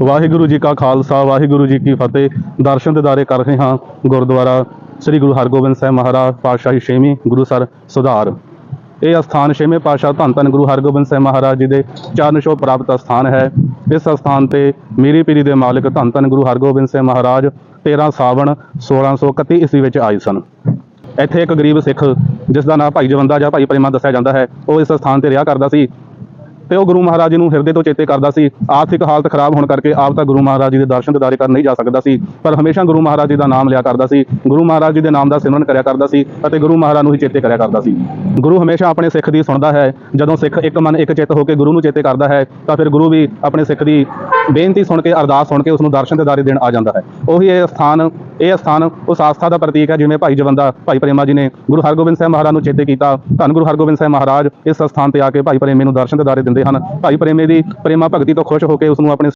ਵਾਹਿਗੁਰੂ ਜੀ ਕਾ ਖਾਲਸਾ, ਵਾਹਿਗੁਰੂ ਜੀ ਕੀ ਫਤਿਹ। ਦਰਸ਼ਨ ਦਿਦਾਰੇ ਕਰ ਰਹੇ ਹਾਂ ਗੁਰਦੁਆਰਾ ਸ੍ਰੀ ਗੁਰੂ ਹਰਗੋਬਿੰਦ ਸਾਹਿਬ ਮਹਾਰਾਜ ਪਾਤਸ਼ਾਹੀ ਛੇਵੀਂ ਗੁਰੂ ਸਰ ਸੁਧਾਰ। ਇਹ ਅਸਥਾਨ ਛੇਵੇਂ ਪਾਤਸ਼ਾਹ ਧੰਨ ਧੰਨ ਗੁਰੂ ਹਰਗੋਬਿੰਦ ਸਾਹਿਬ ਮਹਾਰਾਜ ਜੀ ਦੇ ਚਰਨ ਛੋਹ ਪ੍ਰਾਪਤ ਅਸਥਾਨ ਹੈ। ਇਸ ਅਸਥਾਨ ਤੇ ਮੀਰੀ ਪੀਰੀ ਦੇ ਮਾਲਕ ਧੰਨ ਧੰਨ ਗੁਰੂ ਹਰਗੋਬਿੰਦ ਸਾਹਿਬ ਮਹਾਰਾਜ 13 ਸਾਵਣ 1631 ਈਸਵੀ ਵਿੱਚ ਆਏ ਸਨ। ਇੱਥੇ ਇੱਕ ਗਰੀਬ ਸਿੱਖ ਜਿਸ ਦਾ ਨਾਮ ਭਾਈ ਜਵੰਦਾ ਜਾਂ ਭਾਈ ਪ੍ਰੇਮਾ ਦੱਸਿਆ ਜਾਂਦਾ ਹੈ, ਉਹ ਇਸ ਸਥਾਨ ਤੇ ਰਿਹਾ ਕਰਦਾ ਸੀ। ਤੇ ਉਹ ਗੁਰੂ ਮਹਾਰਾਜ ਜੀ ਨੂੰ ਹਿਰਦੇ ਤੋਂ ਚੇਤੇ ਕਰਦਾ ਸੀ। ਆਰਥਿਕ ਹਾਲਤ ਖਰਾਬ ਹੋਣ ਕਰਕੇ ਆਪ ਤਾਂ ਗੁਰੂ ਮਹਾਰਾਜ ਜੀ ਦੇ ਦਰਸ਼ਨ ਦਿਦਾਰੇ ਕਰਨ ਨਹੀਂ ਜਾ ਸਕਦਾ ਸੀ। ਪਰ ਹਮੇਸ਼ਾ ਗੁਰੂ ਮਹਾਰਾਜ ਜੀ ਦਾ ਨਾਮ ਲਿਆ ਕਰਦਾ ਸੀ। ਗੁਰੂ ਮਹਾਰਾਜ ਜੀ ਦੇ ਨਾਮ ਦਾ ਸਿਮਰਨ ਕਰਿਆ ਕਰਦਾ ਸੀ ਅਤੇ ਗੁਰੂ ਮਹਾਰਾਜ ਨੂੰ ਹੀ ਚੇਤੇ ਕਰਿਆ ਕਰਦਾ ਸੀ। ਗੁਰੂ ਹਮੇਸ਼ਾ ਆਪਣੇ ਸਿੱਖ ਦੀ ਸੁਣਦਾ ਹੈ। ਜਦੋਂ ਸਿੱਖ ਇੱਕ ਮਨ, ਇੱਕ ਚਿੱਤ ਹੋ ਕੇ ਗੁਰੂ ਨੂੰ ਚੇਤੇ ਕਰਦਾ ਹੈ, ਤਾਂ ਫਿਰ ਗੁਰੂ ਵੀ ਆਪਣੇ ਸਿੱਖ ਦੀ ਬੇਨਤੀ ਸੁਣ ਕੇ, ਅਰਦਾਸ ਸੁਣ ਕੇ ਉਸ ਨੂੰ ਦਰਸ਼ਨ ਦਿਦਾਰੇ ਦੇਣ ਆ ਜਾਂਦਾ ਹੈ। ਉਹੀ ਇਹ ਸਥਾਨ ਇਹ ਸਥਾਨ ਉਸ ਆਸਥਾ ਦਾ ਪ੍ਰਤੀਕ ਹੈ ਜਿਵੇਂ ਭਾਈ ਜਵੰਦਾ, ਭਾਈ ਪ੍ਰੇਮਾ ਜੀ ਨੇ ਗੁਰੂ ਹਰਗੋਬਿੰਦ ਸਾਹਿਬ ਮਹਾਰਾਜ ਨੂੰ ਚੇਤੇ ਕੀਤਾ। ਧੰਨ ਗੁਰੂ ਹਰਗੋਬਿੰਦ ਸਾਹਿਬ ਮਹਾਰਾਜ ਇਸ ਸਥਾਨ ਤੇ ਆ ਕੇ ਭਾਈ ਪ੍ਰੇਮੇ ਨੂੰ ਦਰਸ਼ਨ ਦਿਦਾਰੇ ਦਿੰਦੇ ਹਨ। ਭਾਈ ਪ੍ਰੇਮੇ ਦੀ ਪ੍ਰੇਮਾ ਭਗਤੀ ਤੋਂ ਖੁਸ਼ ਹੋ ਕੇ ਉਸ ਨੂੰ ਆਪਣੇ